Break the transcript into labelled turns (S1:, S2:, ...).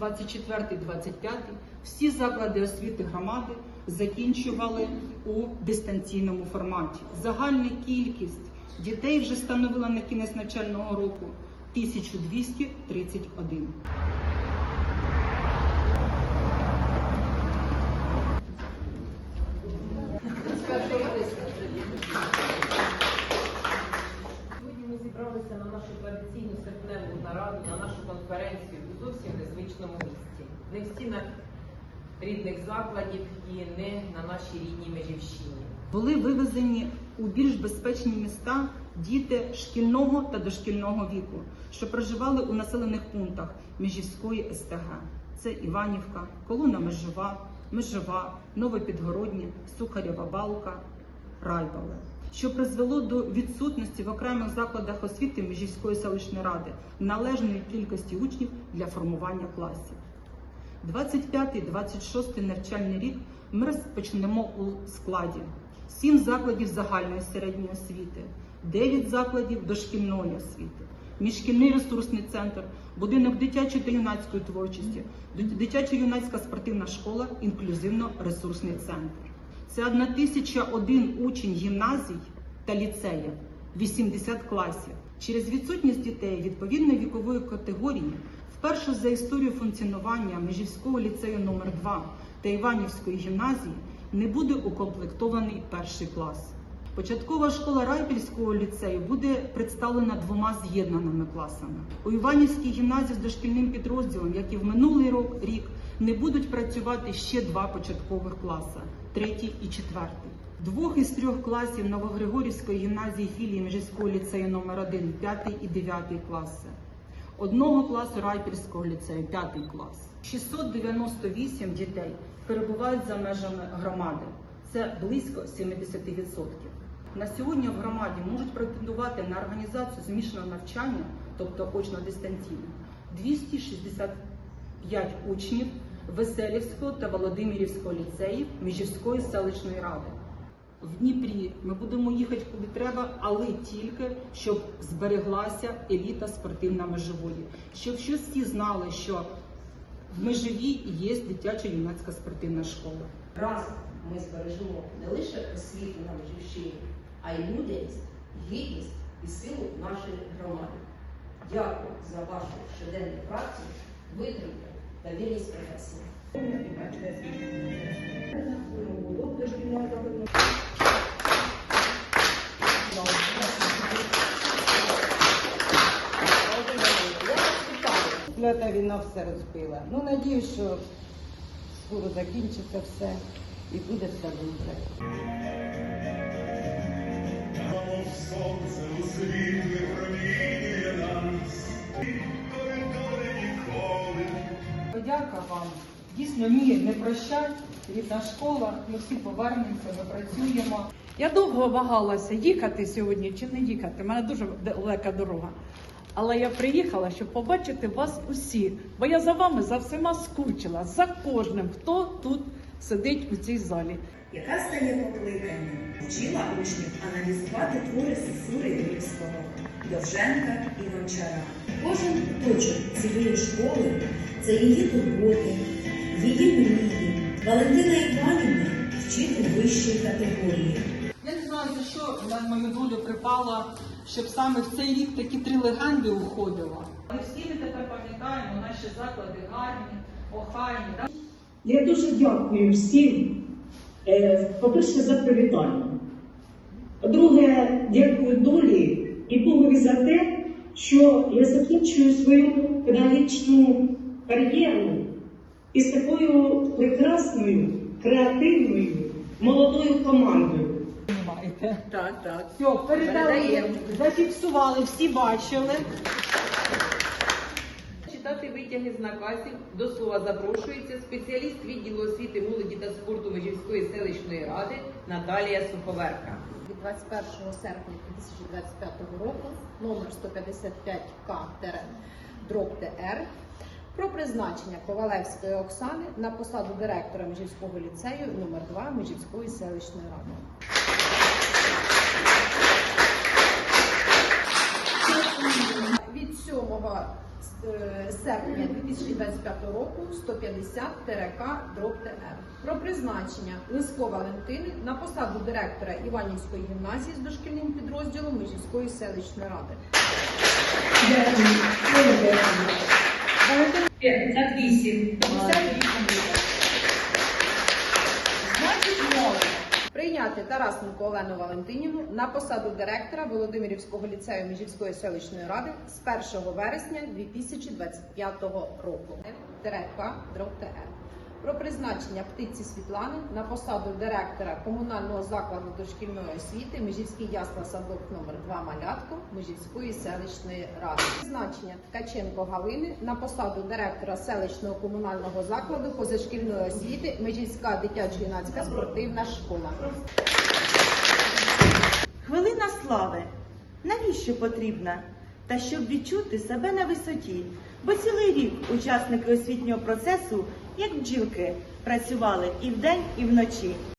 S1: 2024-2025 всі заклади освіти громади закінчували у дистанційному форматі. Загальна кількість дітей вже становила на кінець навчального року 1231.
S2: Сьогодні ми зібралися на нашу традиційну серпневу нараду, на нашу конференцію зовсім незвичному місці. Не в стінах рідних закладів і не на нашій рідній Межівщині.
S1: Були вивезені у більш безпечні міста діти шкільного та дошкільного віку, що проживали у населених пунктах Межівської СТГ. Це Іванівка, Колона Межова, Межова, Новопідгороднє, Сухарєва Балка, Райбале, що призвело до відсутності в окремих закладах освіти Межівської селищної ради належної кількості учнів для формування класів. 25-26 навчальний рік ми розпочнемо у складі 7 закладів загальної середньої освіти, 9 закладів дошкільної освіти, міжшкільний ресурсний центр, будинок дитячої та юнацької творчості, дитячо-юнацька спортивна школа, інклюзивно-ресурсний центр. Це 1001 учень гімназій та ліцеїв, 80 класів. Через відсутність дітей відповідної вікової категорії вперше за історію функціонування Межівського ліцею номер 2 та Іванівської гімназії не буде укомплектований перший клас. Початкова школа Райпільського ліцею буде представлена двома з'єднаними класами. У Іванівській гімназії з дошкільним підрозділом, як і в минулий рік, не будуть працювати ще два початкових класи третій і четвертий. Двох із трьох класів Новогригорівської гімназії філії Межівського ліцею номер 1 5 і 9 класи. Одного класу Райпільського ліцею, п'ятий клас. 698 дітей перебувають за межами громади. Це близько 70%. На сьогодні в громаді можуть претендувати на організацію змішаного навчання, тобто очно дистанційно, 265 учнів Веселівського та Володимирівського ліцеїв Міжівської селищної ради. В Дніпрі ми будемо їхати куди треба, але тільки щоб збереглася еліта спортивна межової. Щоб всі знали, що в межовій є дитяча юнацька спортивна школа.
S3: Разом ми збережемо не лише освіту на Межівщині, а й людяність, гідність і силу нашої громади. Дякую за вашу щоденну працю, витримку та вірність професії.
S4: Клята війна все розбила. Ну, надіюсь, що скоро закінчиться все і буде все добре.
S5: Сонце у світлі промінює нас, коридори ніколи.
S1: Подяка вам. Дійсно, ні, не прощать. Рідна школа, ми всі повернемося, ми працюємо.
S6: Я довго вагалася, їхати сьогодні чи не їхати. У мене дуже далека дорога. Але я приїхала, щоб побачити вас усі, бо я за вами за всіма скучила, за кожним, хто тут сидить у цій залі.
S7: яка стає покликанням, вчила учнів аналізувати твори Сесури Рильського, Довженка і Гончара. Кожен точок цієї школи це її турботи, її мрії. Валентина Іванівна вчитель вищої категорії.
S1: Я не знаю, за що на мою долю припало, щоб саме в цей рік такі три легенди уходило. Ми всі ми тепер пам'ятаємо наші заклади гарні, охайні.
S8: Я дуже дякую всім, е, по-перше, за привітання. По-друге, дякую долі і Богові за те, що я закінчую свою педагогічну кар'єру із такою прекрасною, креативною, молодою командою.
S2: Так, так.
S1: Все, передали,
S2: Передаємо.
S1: зафіксували, всі бачили.
S2: Витяги з наказів до слова запрошується спеціаліст відділу освіти, молоді та спорту Межівської селищної ради Наталія Суховерка.
S9: від 21 серпня 2025 року номер 155К дроб ТР про призначення Ковалевської Оксани на посаду директора Межівського ліцею номер 2 Межівської селищної ради. Серпня 2025 року 150 ТРК дроб ТР про призначення Лиско Валентини на посаду директора Іванівської гімназії з дошкільним підрозділом Межівської селищної ради.
S8: Дякую. Дуже дякую. 58.
S9: Прийняти Тарасенко Олену Валентинівну на посаду директора Володимирівського ліцею Міжівської селищної ради з 1 вересня 2025 року. ТРК дроб ТР. Про призначення птиці Світлани на посаду директора комунального закладу дошкільної освіти Межівський ясла садок номер 2 Малятко Межівської селищної ради. Призначення Ткаченко Галини на посаду директора селищного комунального закладу позашкільної освіти Межівська дитячо-юнацька спортивна школа.
S10: Хвилина слави. Навіщо потрібна? Та щоб відчути себе на висоті. Бо цілий рік учасники освітнього процесу, як бджілки, працювали і вдень, і вночі.